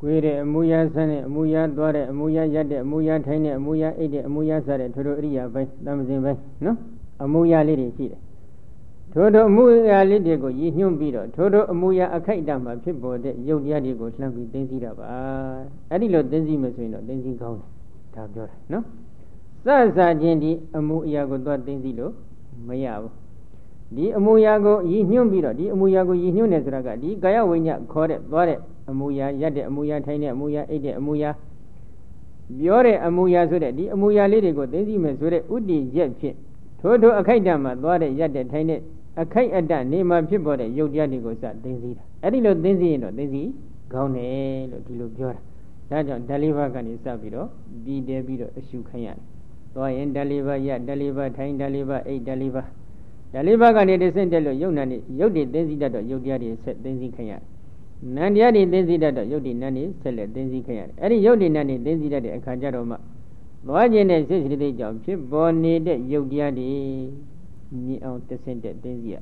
ကိုယ်တဲ့အမူအရာဆန်းတဲ့အမူအရာသွားတဲ့အမူအရာရက်တဲ့အမူအရာထိုင်တဲ့အမူအရာအိတ်တဲ့အမူအရာစတဲ့ထို့ထိုအရိယာပိုင်းတမစင်ပိုင်းနော်အမူအရာလေးတွေရှိတယ်ထို့ထိုအမူအရာလေးတွေကိုရည်ညွှန်းပြီးတော့ထို့ထိုအမူအရာအခိုက်အတန့်မှာဖြစ်ပေါ်တဲ့ယုတ်တရားတွေကိုလှမ်းပြီးသိသိတာပါအဲ့ဒီလိုသိသိမှဆိုရင်တော့သိသိကောင်းတယ်ဒါပြောတာနော်စစချင်းဒီအမူအရာကိုသွားသိသိလို့မရဘူး ဒီအမူအရာကိုရည်ညွှန်းပြီးတော့ဒီအမူအရာကိုရည်ညွှန်းတယ်ဆိုတာကဒီကာယဝိညာခေါ်တဲ့သွားတဲ့အမူအရာရက်တဲ့အမူအရာထိုင်တဲ့အမူအရာအိတ်တဲ့အမူအရာပြောတဲ့အမူအရာဆိုတဲ့ဒီအမူအရာလေးတွေကိုသိသိမယ်ဆိုတဲ့ဥတည်ရက်ဖြင့်ထို့ထို့အခိုက်တံမှာသွားတဲ့ရက်တဲ့ထိုင်တဲ့အခိုက်အတန့်နေမှာဖြစ်ပေါ်တဲ့ယုတ်တရားတွေကိုစသိသိတာအဲ့ဒီလိုသိသိရင်တော့သိသိကောင်းတယ်လို့ဒီလိုပြောတာဒါကြောင့်ဓာလေးပါးကနေစပြီးတော့ပြီးတဲပြီးတော့အရှုခိုင်းရတယ်သွားရင်ဓာလေးပါးရက်ဓာလေးပါးထိုင်ဓာလေးပါးအိတ်ဓာလေးပါး ဓာလေးပါးကနေတဆင့်တက်လို့ယုတ်နာနေယုတ်တွေသိသိတတ်တော့ယုတ်တရားတွေဆက်သိသိခိုင်းရတယ်နန္တရားတွေသိသိတတ်တော့ယုတ်တိနတ်နေဆက်လက်သိသိခိုင်းရတယ်အဲ့ဒီယုတ်တိနတ်နေသိသိတတ်တဲ့အခါကျတော့မှသွားခြင်းနဲ့စိတ်စိတ်ကြောင့်ဖြစ်ပေါ်နေတဲ့ယုတ်တရားတွေမြင်အောင်တဆင့်တက်သိသိရ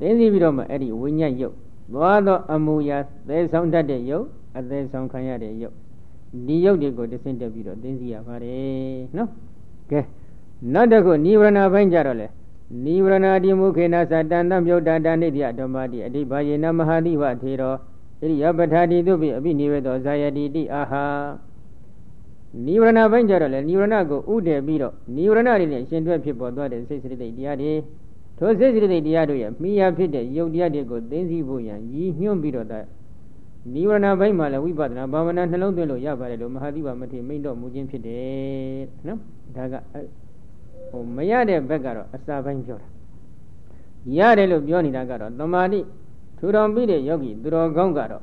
သိသိပြီးတော့မှအဲ့ဒီဝိညာဉ်ယုတ်သွားတော့အမူအရာသဲဆောင်တတ်တဲ့ယုတ်အသေးဆောင်ခံရတဲ့ယုတ်ဒီယုတ်တွေကိုတဆင့်တက်ပြီးတော့သိသိရပါတယ်နော်ကဲနောက်တစ်ခုနိဗ္ဗာန်ဘိုင်းကြတော့လေ နိဗ္ဗာန်တိမုခေနသတန္တမြုတ်တတနိတ္တဓမ္မတိအဓိဘာယေနမဟာတိဝထေရောဣရိယပဋ္ဌာတိတုပိအပိနိဝေသောဇာယတိတိအာဟာနိဗ္ဗာန်ဘိုင်းကြတော့လေနိဗ္ဗာန်ကိုဥတည်ပြီးတော့နိဗ္ဗာန်တွေနဲ့ရှင်တွဲဖြစ်ပေါ်သွားတဲ့စိတ်စိတ္တိတရားတွေထိုစိတ်စိတ္တိတရားတို့ရဲ့မိယာဖြစ်တဲ့ယုတ်တရားတွေကိုသိသိဖို့ရန်ရည်ညွှန်းပြီးတော့တဲ့နိဗ္ဗာန်ဘိုင်းမှာလည်းဝိပဿနာဘာဝနာနှလုံးသွင်းလို့ရပါတယ်လို့မဟာသီဝမထေမိန့်တော်မူခြင်းဖြစ်တယ်နော်ဒါက ဟိုမရတဲ့ဘက်ကတော့အစာပိုင်းပြောတာရတယ်လို့ပြောနေတာကတော့တမာတိထူထောင်ပြီးတဲ့ယောဂီသူတော်ကောင်းကတော့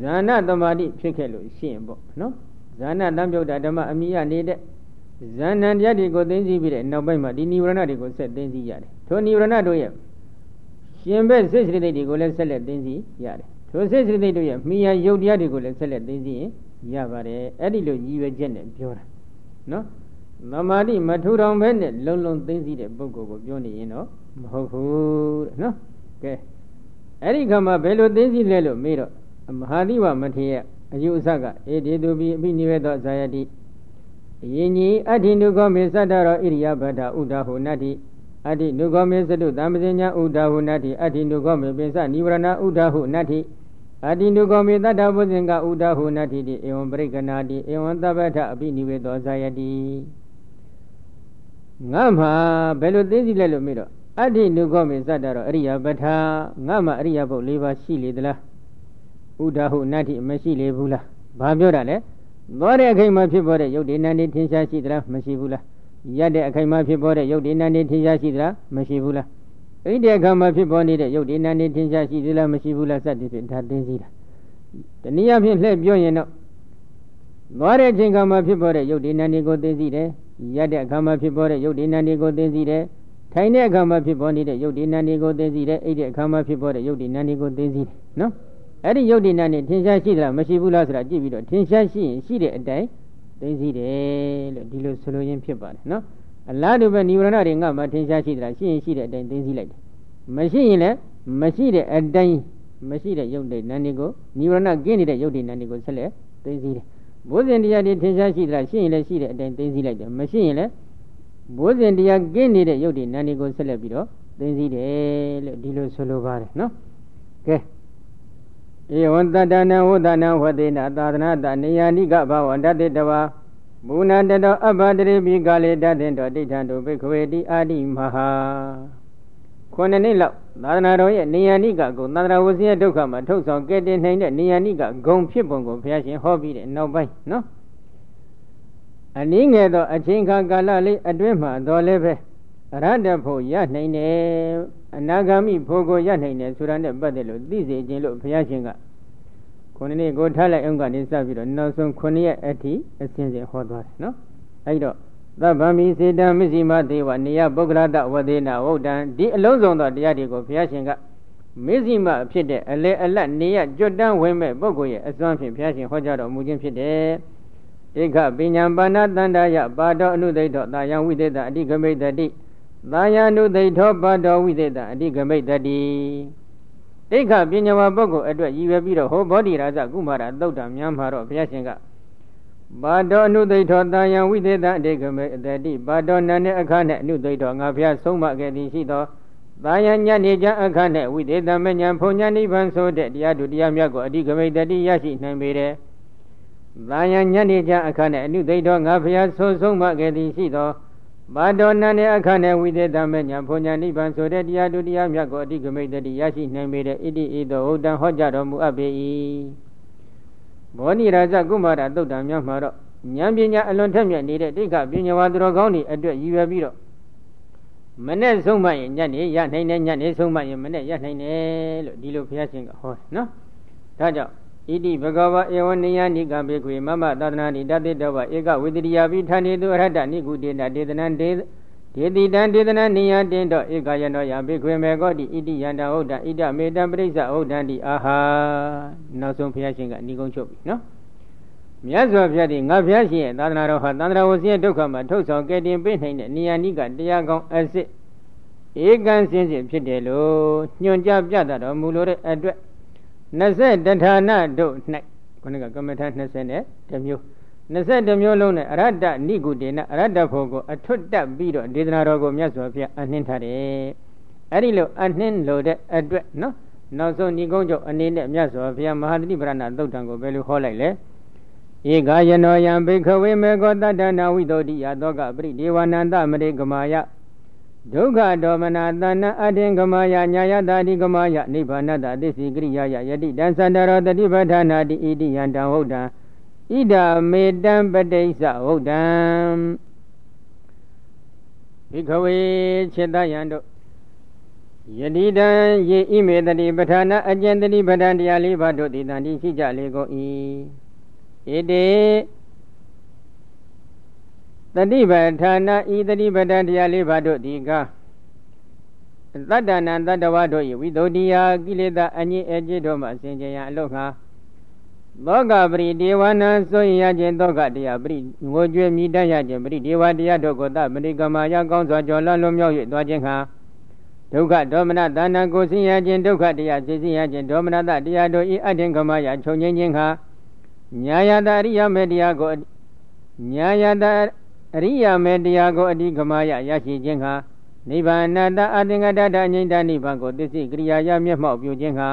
ဇာနာတမာတိဖြစ်ခဲ့လို့ရှိရင်ပေါ့နော်ဇာနာတံပြုတ်တာဓမ္မအမိယနေတဲ့ဇာဏန်တရားတွေကိုသိသိပြီးတဲ့နောက်ပိုင်းမှာဒီနိဗ္ဗာန်တွေကိုဆက်သိသိရတယ်ထိုနိဗ္ဗာန်တို့ရဲ့ရှင်ဘက်စိတ်စိတ္တိတွေကိုလည်းဆက်လက်သိသိရတယ်ထိုစိတ်စိတ္တိတို့ရဲ့မိယာယုတ်တရားတွေကိုလည်းဆက်လက်သိသိရင်ရပါတယ်အဲ့ဒီလိုရည်ရွယ်ချက်နဲ့ပြောတာနော် သမာဓိမထူထောင်ပဲနဲ့လုံလုံသိသိတဲ့ပုဂ္ဂိုလ်ကိုပြောနေရင်တော့မဟုတ်ဘူးတဲ့နော်ကဲအဲ့ဒီခါမှာဘယ်လိုသိသိလဲလို့မေးတော့မဟာသီဝမထေရအယုအစကအေဒေတုပိအပိနိဝေသောဇာယတိအရင်ကြီးအဋ္ဌိနုခောမေသတ္တရောဣရိယပဒဥဒဟုနတ္တိအဋ္ဌိနုခောမေသတုသံပဇညာဥဒဟုနတ္တိအဋ္ဌိနုခောမေပိစနိဝရဏဥဒဟုနတ္တိအဋ္ဌိနုခောမေတတ္တဘုဇင်ကဥဒဟုနတ္တိတိဧဝံပရိကနာတိဧဝံသဗ္ဗထအပိနိဝေသောဇာယတိ ငါမှာဘယ်လိုသိသိလဲလို့မေးတော့အဋ္ဌိနုခောမေသတ္တရောအရိယပဋ္ဌာငါမှာအရိယဘုတ်၄ပါးရှိလေသလားဥဒဟုနတ္တိမရှိလေဘူးလားဘာပြောတာလဲသွားတဲ့အခိုင်မှာဖြစ်ပေါ်တဲ့ယုတ်ဒီနန္ဒီထင်ရှားရှိသလားမရှိဘူးလားရက်တဲ့အခိုင်မှာဖြစ်ပေါ်တဲ့ယုတ်ဒီနန္ဒီထင်ရှားရှိသလားမရှိဘူးလားအဲ့ဒီအခါမှာဖြစ်ပေါ်နေတဲ့ယုတ်ဒီနန္ဒီထင်ရှားရှိသလားမရှိဘူးလားစသည်ဖြင့်ဒါသိသိတာတနည်းအားဖြင့်လှည့်ပြောရင်တော့သွားတဲ့အချိန်ကမှာဖြစ်ပေါ်တဲ့ယုတ်ဒီနန္ဒီကိုသိသိတယ် ရက်တဲ့အခါမှာဖြစ်ပေါ်တဲ့ယုတ်ဒီနန္ဒီကိုသိသိတယ်ထိုင်တဲ့အခါမှာဖြစ်ပေါ်နေတဲ့ယုတ်ဒီနန္ဒီကိုသိသိတယ်အိတ်တဲ့အခါမှာဖြစ်ပေါ်တဲ့ယုတ်ဒီနန္ဒီကိုသိသိတယ်နော်အဲ့ဒီယုတ်တိနာနဲ့ထင်ရှားရှိသလားမရှိဘူးလားဆိုတာကြည့်ပြီးတော့ထင်ရှားရှိရင်ရှိတဲ့အတိုင်းသိသိတယ်လို့ဒီလိုဆိုလိုရင်းဖြစ်ပါတယ်နော်အလားတူပဲនិဝရဏတွေငါမှထင်ရှားရှိသလားရှိရင်ရှိတဲ့အတိုင်းသိသိလိုက်တယ်မရှိရင်လည်းမရှိတဲ့အတိုင်းမရှိတဲ့ယုတ်တိနာနေကိုនិဝရဏကင်းနေတဲ့ယုတ်တိနာနေကိုဆက်လက်သိသိတယ် ဘုဇင်တရားတွေထင်ရှားရှိသလားရှိရင်လည်းရှိတဲ့အတိုင်းသိသိလိုက်တယ်မရှိရင်လည်းဘုဇင်တရားကင်းနေတဲ့ယုတ်တိနာနေကိုဆက်လက်ပြီးတော့သိသိတယ်လို့ဒီလိုဆိုလိုပါတယ်နော်ကဲဧဝံတတနံဝဒနာဝသေနသာသနာတနေယာနိကဘဝန္တတေတဝါမူနာတတောအဘတရိပိကာလေတတေတောတိဋ္ဌံတုဘိခဝေတိအာတိမဟာ ခုနှစ်နှစ်လောက်သာသနာတော်ရဲ့နေယာနိကကိုသန္တရာဝစီယဒုက္ခမှာထုတ်ဆောင်ကဲတင်နိုင်တဲ့နေယာနိကဂုံဖြစ်ပုံကိုဘုရားရှင်ဟောပြီးတဲ့နောက်ပိုင်းနော်အနည်းငယ်သောအချိန်ခါကာလလေးအတွင်းမှာတော်လည်းပဲအရဟတဖို့ရနိုင်တယ်အနာဂါမိဖို့ကိုရနိုင်တယ်ဆိုတာနဲ့ပတ်သက်လို့သိစေခြင်းလို့ဘုရားရှင်ကခုနှစ်နှစ်ကိုထားလိုက်အောင်ကနေစပြီးတော့နောက်ဆုံးခုနှစ်ရက်အထိအစဉ်စဉ်ဟောသွားတယ်နော်အဲဒီတော့ သဗ္ဗမိစေတံမစ္စည်းမသေးဝနေယပုဂ္ဂလတဝဒေနဝုဒ္ဒံဒီအလုံးစုံသောတရားတွေကိုဘုရားရှင်ကမစ္စည်းမဖြစ်တဲ့အလေအလတ်နေရကြွတန်းဝင်မဲ့ပုဂ္ဂိုလ်ရဲ့အစွမ်းဖြင့်ဘုရားရှင်ဟောကြားတော်မူခြင်းဖြစ်တယ်ဧကပညာပါဏတန္တယပါတော်အနုဒိဋ္ဌတာယံဝိသေတအတိကမိတ်တတိသာယာနုသိထောပါတော်ဝိသေတအတိကမိတ်တတိဒိဋ္ဌပညာဝပုဂ္ဂိုလ်အတွက်ရည်ရွယ်ပြီးတော့ဟောဘောဓိရာဇကုမာရသုတ်တံများမှာတော့ဘုရားရှင်က ဘာတော်အနုသိထောတာယံဝိသေတအတိကမေအတတိဘာတော်နန္တဲ့အခါနဲ့အနုသိထောငါဘုရားဆုံးမခဲ့သည်ရှိသောတာယံညနေချအခါနဲ့ဝိသေတမညာဖုန်ညာနိဗ္ဗာန်ဆိုတဲ့တရားသူတရားမြတ်ကိုအတိကမေတတိရရှိနိုင်ပေတယ်။တာယံညနေချအခါနဲ့အနုသိထောငါဘုရားဆုံးဆုံးမခဲ့သည်ရှိသောဘာတော်နန္တဲ့အခါနဲ့ဝိသေတမညာဖုန်ညာနိဗ္ဗာန်ဆိုတဲ့တရားသူတရားမြတ်ကိုအတိကမေတတိရရှိနိုင်ပေတယ်။ဣတိဣသောဟုတ်တံဟောကြားတော်မူအပ်ပေ၏။ ဘောနိရာဇကုမာရသုတ်တံများမှာတော့ဉာဏ်ပညာအလွန်ထက်မြက်နေတဲ့တိက္ခပညာဝါသူတော်ကောင်းတွေအတွက်ရည်ရွယ်ပြီးတော့မနဲ့ဆုံးမရင်ညနေရနိုင်တယ်ညနေဆုံးမရင်မနဲ့ရနိုင်တယ်လို့ဒီလိုဘုရားရှင်ကဟောနော်ဒါကြောင့်ဣတိဘဂဝဧဝနိယနိကဘေခွေမမသာသနာနိတတိတဝဧကဝိတရိယာပိဌာနေတုအရဟတနိကုတေနဒေသနံဒေ ဒေတိတံဒေသနာနိယတင်တော့ဧကယနောယဘေခွေမေကောတိဣတိယန္တဟုတ်တဣဒမေတံပရိစ္ဆဟုတ်တံတိအာဟာနောက်ဆုံးဘုရားရှင်ကဏီကုံချုပ်ပြီနော်မြတ်စွာဘုရားဒီငါဘုရားရှင်ရဲ့သာသနာတော်ဟာသန္တရာဝစီရဲ့ဒုက္ခမှာထုတ်ဆောင်ကယ်တင်ပေးနိုင်တဲ့နိယနိကတရားကောင်းအစစ်ဧကံစင်းစစ်ဖြစ်တယ်လို့ညွှန်ကြားပြတတ်တော်မူလို့တဲ့အတွက်20တဌာနတို့၌ခုနကကမ္မထာ20နဲ့တမျိုး 20မျိုးလုံးနဲ့အရတ္တနိဂုတေနအရတ္တဖို့ကိုအထွတ်တက်ပြီးတော့ဒေသနာတော်ကိုမြတ်စွာဘုရားအနှင်းထားတယ်အဲ့ဒီလိုအနှင်းလို့တဲ့အတွက်နော်နောက်ဆုံးညီကုန်းချုပ်အနေနဲ့မြတ်စွာဘုရားမဟာသတိပရဏသုတ်တံကိုဘယ်လိုဟောလိုက်လဲဧကယနောယံဘိခဝေမေကောတတ္တနာဝိသောတိယသောကပရိဒေဝနန္တမရိကမာယဒုက္ခဒေါမနာတဏအတင်ကမာယညာယတာတိကမာယနိဗ္ဗာနတသစ္စိကရိယာယယတိတံသန္တရောတတိပဋ္ဌာနာတိဣတိယံတံဟုတ်တံ ဣဒာမေတံပတိစ္ဆဟုတ်တံဘိခဝေခြေတယံတို့ယတိတံယေဣမေတတိပဋ္ဌာနာအကျဉ်တတိပဋ္ဌာန်တရားလေးပါးတို့သည်တန်တိရှိကြလေကုန်၏ဣတိတတိပဌာနာဤတတိပဌာတရားလေးပါတို့ဒီကားတတ္တနာတတ္တဝါတို့၏ဝိသုဒ္ဓိယာကိလေသာအငြိအကျစ်တို့မှဆင်ခြင်ရန်အလို့ငါ သောကပရိဒေဝနာဆိုရင်ရခြင်းသောကတရားပရိငိုကြွေးမိတတ်ရခြင်းပရိဒေဝတရားတို့ကိုသမရိကမာယကောင်းစွာကြော်လွန်လွန်မြောက်၍သွားခြင်းခါဒုက္ခဒေါမနတဏ္ဏကိုဆင်းရခြင်းဒုက္ခတရားသိသိရခြင်းဒေါမနတတရားတို့ဤအတ္တင်ကမာယခြုံငင်းခြင်းခါညာယတအရိယမေတရားကိုညာယတအရိယမေတရားကိုအဓိကမယရရှိခြင်းဟာနိဗ္ဗာန်တအသင်္ကတတအငိမ့်တနိဗ္ဗာန်ကိုသစ္စိကရိယာယမျက်မှောက်ပြုခြင်းဟာ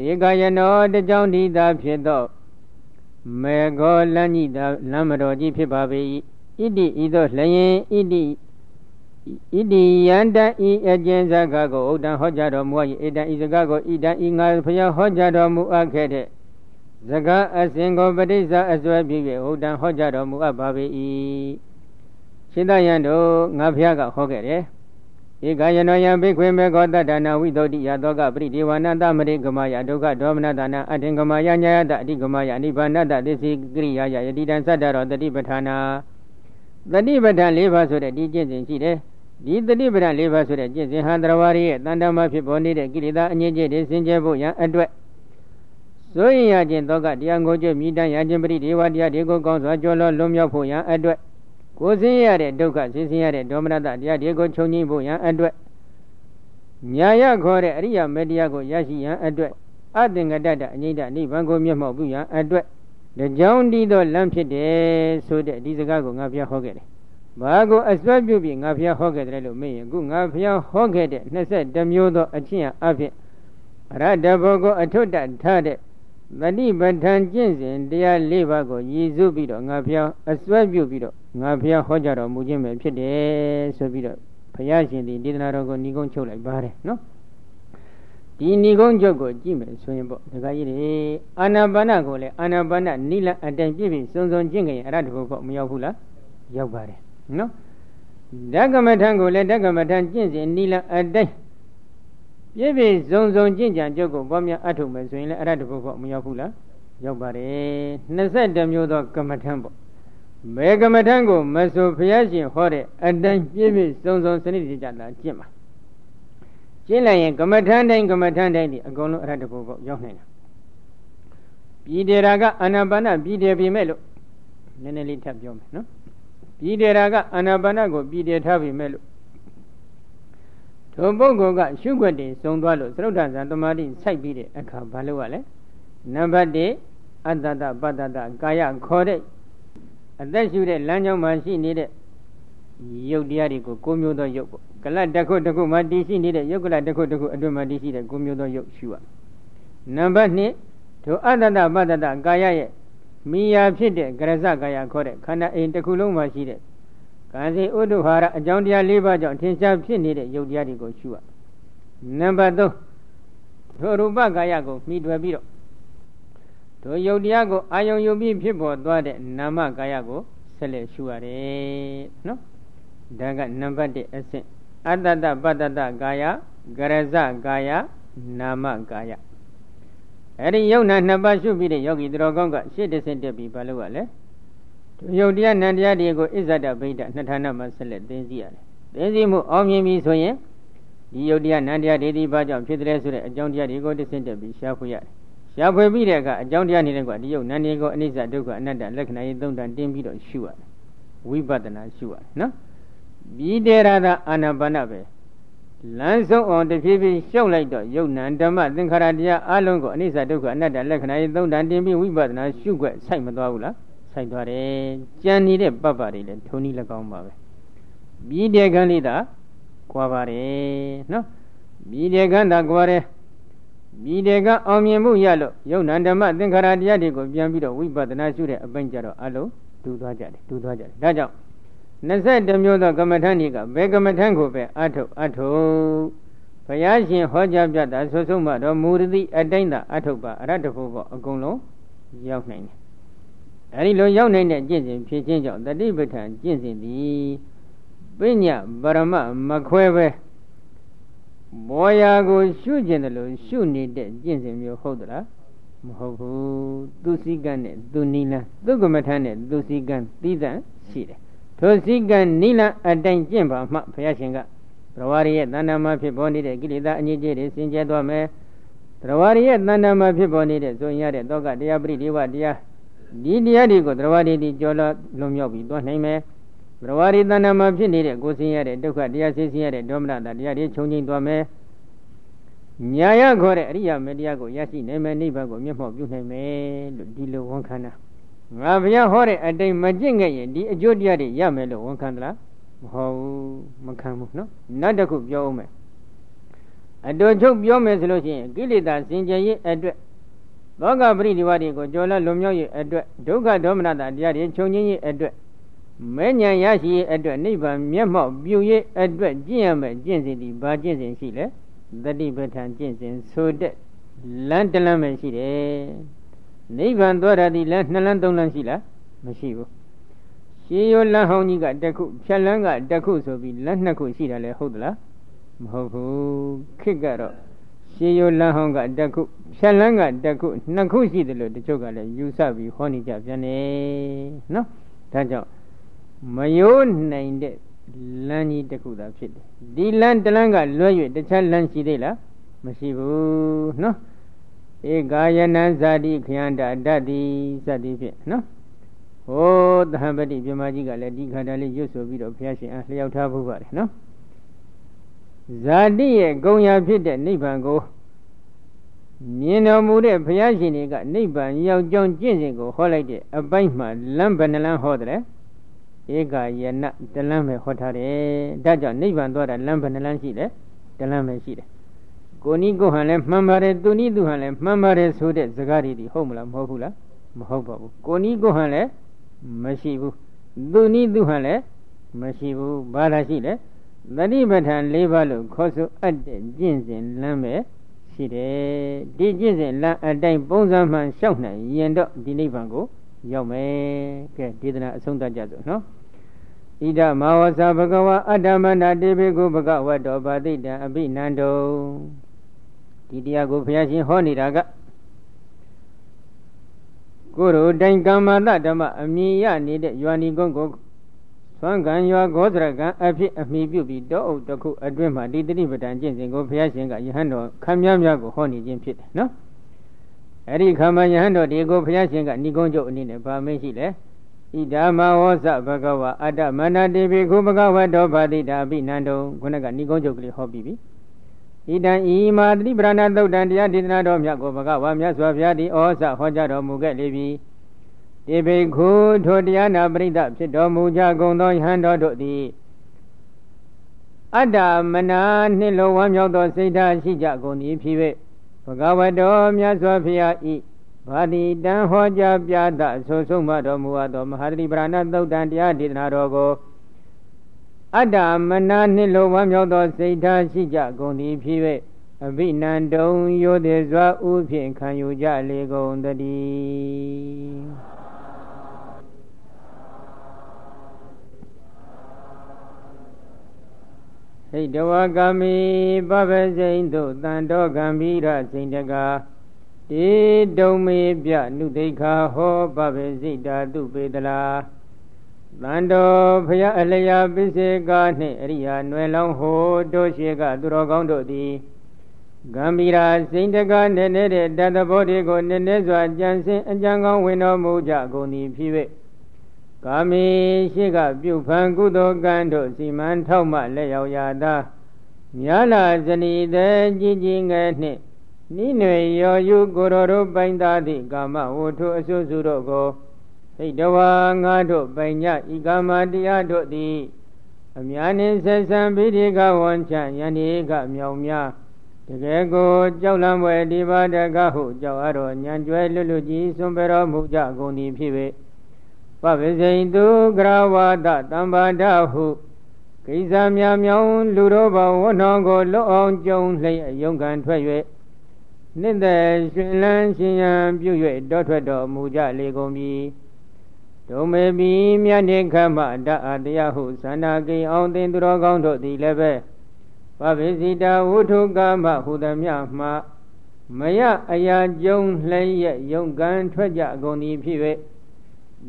ဧကယနောတကြောင့်ဒီသာဖြစ်သောမေဃောလမ်းကြီးသာလမ်းမတော်ကြီးဖြစ်ပါပေ၏ဣတိဤသို့လျင်ဣတိဣတိယန္တဤအကျဉ်းစကားကိုဥဒ္ဒံဟောကြားတော်မူ၏ဧတံဤစကားကိုဣတံဤငါဖျားဟောကြားတော်မူအပ်ခဲ့တဲ့စကားအစဉ်ကိုပဋိစ္စအစွဲပြည့်၍ဟောတံဟောကြားတော်မူအပ်ပါပေ၏ရှင်သာယံတို့ငါဖျားကဟောခဲ့တယ် ဧကယနောယံဘိခွေမေခောတတ္တနာဝိသုဒ္ဓိယသောကပရိဒေဝနာတမရိကမယဒုက္ခဒေါမနတနာအထင်ကမယညာယတအတိကမယနိဗ္ဗာနတသစ္စေကရိယာယယတိတံသတ္တရောတတိပဋ္ဌာနာတတိပဋ္ဌာန်၄ပါးဆိုတဲ့ဒီကျင့်စဉ်ရှိတယ်ဒီတတိပဋ္ဌာန်၄ပါးဆိုတဲ့ကျင့်စဉ်ဟာတရဝရရဲ့တန်တမဖြစ်ပေါ်နေတဲ့ကိလေသာအငြိကျင့်တွေစင်ကြယ်ဖို့ရန်အတွက်ဆိုရင်ရခြင်းသောကတရားငိုကြမြည်တမ်းရခြင်းပရိဒေဝတရားတွေကိုကောင်းစွာကြောလွန်လွန်မြောက်ဖို့ရန်အတွက် ကိုဆင်းရတဲ့ဒုက္ခဆင်းဆင်းရတဲ့ဒေါမနတတရားတွေကိုချုပ်ငြိမ်းဖို့ရန်အတွက်ညာရခေါ်တဲ့အရိယာမေတရားကိုရရှိရန်အတွက်အသင်္ကတတအငိမ့်တနိဗ္ဗာန်ကိုမျက်မှောက်ပြုရန်အတွက်တကြောင်တည်သောလမ်းဖြစ်တယ်ဆိုတဲ့ဒီစကားကိုငါဖျားဟောခဲ့တယ်။ဘာကိုအစွဲပြုပြီးငါဖျားဟောခဲ့တယ်လို့မေးရင်အခုငါဖျားဟောခဲ့တဲ့22မျိုးသောအချင်းအဖြစ်အရတ္တဘောကိုအထွတ်တထားတဲ့ မတိပဋ္ဌာန်ကျင့်စဉ်တရား၄ပါးကိုရည်စုပြီးတော့ငါဖျားအစွဲပြုပြီးတော့ငါဖျားဟောကြားတော်မူခြင်းပဲဖြစ်တယ်ဆိုပြီးတော့ဘုရားရှင်ဒီဒေသနာတော်ကိုညီကုန်းချုပ်လိုက်ပါတယ်နော်ဒီညီကုန်းချုပ်ကိုကြည့်မယ်ဆိုရင်ပေါ့ဒကာကြီးတွေအာနာပါနကိုလည်းအာနာပါနနိလအတိုင်ပြည့်ပြည့်စုံစုံကျင့်ကြရင်အရတ္တဘုဖို့မရောက်ဘူးလားရောက်ပါတယ်နော်ဓကမထံကိုလည်းဓကမထံကျင့်စဉ်နိလအတိုင် ပြည့်ပြည့်စုံစုံကျင့်ကြံကြုတ်ကိုပွားများအထုမယ်ဆိုရင်လည်းအရတ္တဘုဖို့မရောက်ဘူးလားရောက်ပါတယ်22မျိုးသောကမ္မထံပေါ့မေကမ္မထံကိုမဆိုဘုရားရှင်ဟောတဲ့အတိုင်းပြည့်ပြည့်စုံစုံစနစ်တကျတာကျင့်ပါကျင့်လိုက်ရင်ကမ္မထံတိုင်းကမ္မထံတိုင်းဒီအကုန်လုံးအရတ္တဘုဖို့ရောက်နိုင်တာပြည်တေရာကအနာပါနပြည်တေပြီမဲ့လို့နည်းနည်းလေးထပ်ပြောမယ်နော်ပြည်တေရာကအနာပါနကိုပြည်တေထားပြီမဲ့လို့ ထိုပုဂ္ဂိုလ်ကရှုွက်တွေစုံသွားလို့သရုတ်တဇာတမာတိစိုက်ပြီးတဲ့အခါဘာလို့ရလဲနံပါတ်1အတ္တတပတ္တတကာယခေါ်တဲ့အသက်ရှုတဲ့လမ်းကြောင်းမှာရှိနေတဲ့ယုတ်တရားတွေကိုကိုမျိုးသောယုတ်ပေါ့ကလတ်တစ်ခုတစ်ခုမှာတည်ရှိနေတဲ့ယုတ်ကလတ်တစ်ခုတစ်ခုအတွင်းမှာတည်ရှိတဲ့ကိုမျိုးသောယုတ်ရှုရနံပါတ်2ထိုအတ္တတပတ္တတကာယရဲ့မိယာဖြစ်တဲ့ကရဇကာယခေါ်တဲ့ခန္ဓာအိမ်တစ်ခုလုံးမှာရှိတဲ့ ကာစီဥဒ္ဓဟာရအကြောင်းတရား၄ပါးကြောင့်ထင်ရှားဖြစ်နေတဲ့ယုတ်တရားတွေကိုရှုရနံပါတ်3ထိုရူပကာယကိုမိတွယ်ပြီးတော့ထိုယုတ်တရားကိုအာယုံယူပြီးဖြစ်ပေါ်သွားတဲ့နာမကာယကိုဆက်လက်ရှုရတယ်နော်ဒါကနံပါတ်1အဆင့်အတ္တတပတ္တတကာယကရဇကာယနာမကာယအဲ့ဒီယုတ်နာနှစ်ပါးရှုပြီးတဲ့ယောဂီတော်ကောင်းကရှစ်တဆင့်တက်ပြီးဘာလို့ရလဲ ယုတ်တရားနံတရားတွေကိုအစ္ဆဒဗိဒ္ဓနှစ်ဌာနမှာဆက်လက်သိသိရတယ်သိသိမှုအောင်မြင်ပြီဆိုရင်ဒီယုတ်တရားနံတရားတွေဒီဘာကြောင့်ဖြစ်တယ်ဆိုတဲ့အကြောင်းတရားတွေကိုတဆင့်တက်ပြီးရှားဖွေရတယ်ရှားဖွေပြီးတဲ့အခါအကြောင်းတရားနေတဲ့ကွာဒီယုတ်နံတွေကိုအနိစ္စဒုက္ခအနတ္တလက္ခဏာရေးသုံးတန်တင်းပြီးတော့ရှုရတယ်ဝိပဿနာရှုရတယ်နော်ပြီးတဲ့ရတာအာနာပါနပဲလမ်းဆုံးအောင်တဖြည်းဖြည်းရှောက်လိုက်တော့ယုတ်နံဓမ္မသင်္ခါရတရားအလုံးကိုအနိစ္စဒုက္ခအနတ္တလက္ခဏာရေးသုံးတန်တင်းပြီးဝိပဿနာရှုွက်စိုက်မသွားဘူးလား ဆိုင်သွားတယ်ကြံနေတဲ့ပပ္ပါတွေလည်းထုံနည်း၎င်းပါပဲပြီးတဲ့ခန်းလေးသာကွာပါတယ်နော်ပြီးတဲ့ခန်းသာကွာတယ်ပြီးတဲ့ကအောင်မြင်မှုရလို့ယုံနာဓမ္မသင်္ခါရတရားတွေကိုပြန်ပြီးတော့ဝိပဿနာရှုတဲ့အပိုင်းကြတော့အလုံးဒူသွားကြတယ်ဒူသွားကြတယ်ဒါကြောင့်22မျိုးသောကမ္မထန်တွေကဘယ်ကမ္မထန်ကိုပဲအထုတ်အထုတ်ဘုရားရှင်ဟောကြားပြတာဆွဆုံးမှတော့မူရတိအတိုင်းသာအထုတ်ပါအရတ္တဖို့ပေါ့အကုန်လုံးရောက်နိုင်တယ် အဲဒီလိုရောက်နိုင်တဲ့ကျင့်စဉ်ဖြစ်ခြင်းကြောင့်တတိပဋ္ဌာန်ကျင့်စဉ်သည်ပညာပရမမခွဲပဲဘောရာကိုရှုကျင်တယ်လို့ရှုနေတဲ့ကျင့်စဉ်မျိုးဟုတ်သလားမဟုတ်ဘူးသူစည်းကမ်းနဲ့သူနီလန်းသူကမထမ်းနဲ့သူစည်းကမ်းသီးသန့်ရှိတယ်ထိုစည်းကမ်းနီလန်းအတိုင်းကျင့်ပါမှဘုရားရှင်ကဘဝရရဲ့တဏ္ဍာမှာဖြစ်ပေါ်နေတဲ့ကိလေသာအငြိကျေးတွေစင်ကြဲသွားမယ်ဘဝရရဲ့တဏ္ဍာမှာဖြစ်ပေါ်နေတဲ့ဆိုရင်ရတဲ့တောကတရားပရိဒီဝတရား ဒီတရားတွေကိုသရဝတိတိကြောလွလွန်မြောက်ပြီးသွားနိုင်မယ်သရဝတိတဏ္ဍမှာဖြစ်နေတဲ့ကိုယ်ဆင်းရတဲ့ဒုက္ခတရားဆင်းဆင်းရတဲ့ဒေါမနတာတရားတွေခြုံငိမ့်သွားမယ်ညာရခေါ်တဲ့အရိယာမေတရားကိုရရှိနိုင်မယ်နိဗ္ဗာန်ကိုမျက်မှောက်ပြုနိုင်မယ်လို့ဒီလိုဝန်ခံတာငါဘုရားဟောတဲ့အတိမ်မကျင့်ခဲ့ရင်ဒီအကျိုးတရားတွေရမယ်လို့ဝန်ခံသလားမဟုတ်ဘူးမခံဘူးနော်နောက်တစ်ခုပြောအောင်မယ်အတူချုပ်ပြောမယ်ဆိုလို့ရှိရင်ကိလေသာစင်ကြယ်ရေးအတွက် လောကပရိဒီဝတွေကိုကြော်လလွန်မြောက်ရေးအတွက်ဒုက္ခဒေါမနတာတရားတွေခြုံငင်းရေးအတွက်မဲညာရရှိရေးအတွက်နိဗ္ဗာန်မျက်မှောက်ပြုရေးအတွက်ကျင့်ရမယ်ကျင့်စဉ်ဒီဘာကျင့်စဉ်ရှိလဲတတိပဋ္ဌာန်ကျင့်စဉ်ဆိုတဲ့လမ်းတလမ်းပဲရှိတယ်နိဗ္ဗာန်သွားတာဒီလမ်းနှစ်လမ်းသုံးလမ်းရှိလားမရှိဘူးရှေးရောလမ်းဟောင်းကြီးကတစ်ခုဖြတ်လမ်းကတစ်ခုဆိုပြီးလမ်းနှစ်ခုရှိတယ်လေဟုတ်သလားမဟုတ်ဘူးခစ်ကတော့ ရှေးရိုးလမ်းဟောင်းကတစ်ခုဖြက်လန်းကတစ်ခုနှစ်ခုရှိတယ်လို့တချို့ကလည်းယူဆပြီးဟောနေကြပြန်နေနော်ဒါကြောင့်မယိုးနိုင်တဲ့လမ်းကြီးတစ်ခုသာဖြစ်တယ်ဒီလမ်းတလမ်းကလွဲ့၍တခြားလမ်းရှိသေးလားမရှိဘူးနော်ဧကာယနံဇာတိခယန္တာတတ္တိစသည်ဖြင့်နော်ဟောသဟံပတိပြမကြီးကလည်းဒီခန္ဓာလေးရွတ်ဆိုပြီးတော့ဘုရားရှင်အားလျှောက်ထားဖို့ပါတယ်နော် ဇာတိရဲ့ဂုံရာဖြစ်တဲ့နိဗ္ဗာန်ကိုမြင်တော်မူတဲ့ဘုရားရှင်တွေကနိဗ္ဗာန်ရောက်ကြောင်းကျင့်စဉ်ကိုဟောလိုက်တဲ့အပိုင်းမှာလမ်းဘယ်နှလမ်းဟောတယ်ဧကယနတလမ်းပဲဟောထားတယ်ဒါကြောင့်နိဗ္ဗာန်သွားတာလမ်းဘယ်နှလမ်းရှိလဲတလမ်းပဲရှိတယ်ကိုနီးကိုဟန်လည်းမှန်ပါတယ်သူနီးသူဟန်လည်းမှန်ပါတယ်ဆိုတဲ့စကားတွေဒီဟုတ်မလားမဟုတ်ဘူးလားမဟုတ်ပါဘူးကိုနီးကိုဟန်လည်းမရှိဘူးသူနီးသူဟန်လည်းမရှိဘူးဘာသာရှိလဲ သတိပဋ္ဌာန်၄ပါးလို့ခေါ်ဆိုအပ်တဲ့ကျင့်စဉ်လမ်းပဲရှိတယ်ဒီကျင့်စဉ်လမ်းအတိုင်းပုံစံမှန်လျှောက်နိုင်ရင်တော့ဒီနိဗ္ဗာန်ကိုရောက်မယ်ကဲဒေသနာအဆုံးသတ်ကြစို့နော်ဣဒမဝဇဘဂဝါအတ္တမန္တတေဘေကုဘဂဝတ္တောပါတိတံအဘိနန္တုဒီတရားကိုဘုရားရှင်ဟောနေတာကကိုယ်တို့တိုင်ကမ္မတဓမ္မအမြင်ရနေတဲ့ယွာနီကုန်းကို သွမ်းကံရွာဂောဒရကံအဖြစ်အမိပြုပြီးတောအုပ်တစ်ခုအတွင်းမှာဒီတိပဒံကျင့်စဉ်ကိုဘုရားရှင်ကယဟန်တော်ခံများများကိုဟောနေခြင်းဖြစ်တယ်နော်အဲ့ဒီခါမှာယဟန်တော်ဒီကိုဘုရားရှင်ကဏိကုံးကျုပ်အနေနဲ့ဗာမင်းရှိလဲဣဒာမဝောဇဘဂဝါအတ္တမနတိပိခုဘဂဝတောဗာတိတာပိနန္တုံခုနကဏိကုံးချုပ်ကလေးဟောပြီးပြီဣဒံဤမာတိပရဏသုတ်တံတရားဒေသနာတော်မြတ်ကိုဘဂဝါမြတ်စွာဘုရားသည်ဩဇဟောကြားတော်မူခဲ့လေပြီ တိပိခုထိုတရားနာပရိသဖြစ်တော်မူကြကုန်သောယဟန်တော်တို့သည်အတ္တမနာနှင့်လုံးဝမ်းမြောက်သောစိတ်ဓာတ်ရှိကြကုန်သည်ဖြစ်၍ဘဂဝတောမြတ်စွာဘုရားဤဘာတိတံဟောကြားပြသအဆိုဆုံးမတော်မူသောမဟာတိပရဏသုတ်တံတရားဒေသနာတော်ကိုအတ္တမနာနှင့်လိုဝမ်းမြောက်သောစိတ်ထားရှိကြကုန်သည်ဖြစ်၍အဘိနန္တုံယောသေးစွာဥဖြင့်ခံယူကြလေကုန်တည်း ဟိတဝကမိပပစိန်တို့တန်တော်ဂံဘိရစိန်တကာတေတုံမေပြနုသိခာဟောပပစိတာတုပေတလာတန်တော်ဖရာအလျာပိစေကာနှင့်အရိယာနွယ်လောင်းဟိုတို့ရှိကသူတော်ကောင်းတို့သည်ဂံဘီရာစိန်တကာနဲ့နေတဲ့တတဘောတွေကိုနည်းနည်းစွာကြံစင်အကြံကောင်းဝင်တော်မူကြကုန်သည်ဖြစ်၍ ကာမေရှိကပြုဖန်ကုသိုလ်ကံတို့စီမံထောက်မှလက်ရောက်ရာသာမြာလာဇနီတဲ့ကြီးကြီးငယ်နှင့်နိနွေရောယူကိုရောတို့ပိုင်သားသည့်ကာမဝတ္ထုအစွစုတို့ကိုစိတ်တော်ငါတို့ပိုင်ညဤကာမတရားတို့သည်အများနှင့်ဆက်ဆံပိဋိကဝန်ချယန္တိကမြောင်များတကယ်ကိုကြောက်လန့်ွယ်ဒီပါတကဟုကြောက်အပ်တော်ညံကျွဲလွတ်လွတ်ကြီးစွန့်ပတော်မူကြကုန်သည်ဖြစ်၍ပ ပစိန်သူကရဝါဒတမ္ပါဒဟုကိစ္စများမြောင်လူတော်ဘဝနှောကိုလွတ်အောင်ကြုံလျက်ယုံကံထွက်၍နှစ်သက်ရှင်လန်းရှင်ရန်ပြု၍တောထွက်တော်မူကြလေကုန်ပြီဒုမေဘီမြတ်နေခမတအတရားဟုသန္တာကိအောင်သင်သူတော်ကောင်းတို့သည်လည်းပဲပပိစိတာဝုထုကမဟုသမျှမှမယအရာကြုံလျက်ယုံကံထွက်ကြကုန်သည်ဖြစ်၍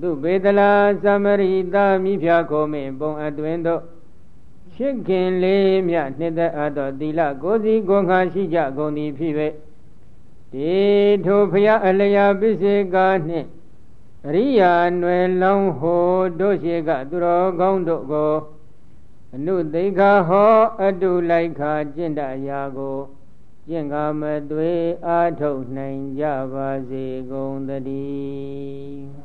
သူဘေဒလာသမရိတာမိဖျားကိုမင်းပုံအတွင်တို့ရှစ်ခင်လေးမြနှစ်သက်အပ်သောသီလကိုစီကိုခါရှိကြကုန်သည်ဖြစ်၍ဒီထိုဖျားအလျာပစ္စေကာနှင့်အရိယာနွယ်လောင်းဟိုတို့ရှိကသူတော်ကောင်းတို့ကိုအနုသိခာဟောအတုလိုက်ခာကျင့်တရာကိုကျင့်ကမသွေအာထုတ်နိုင်ကြပါစေကုန်သတည်း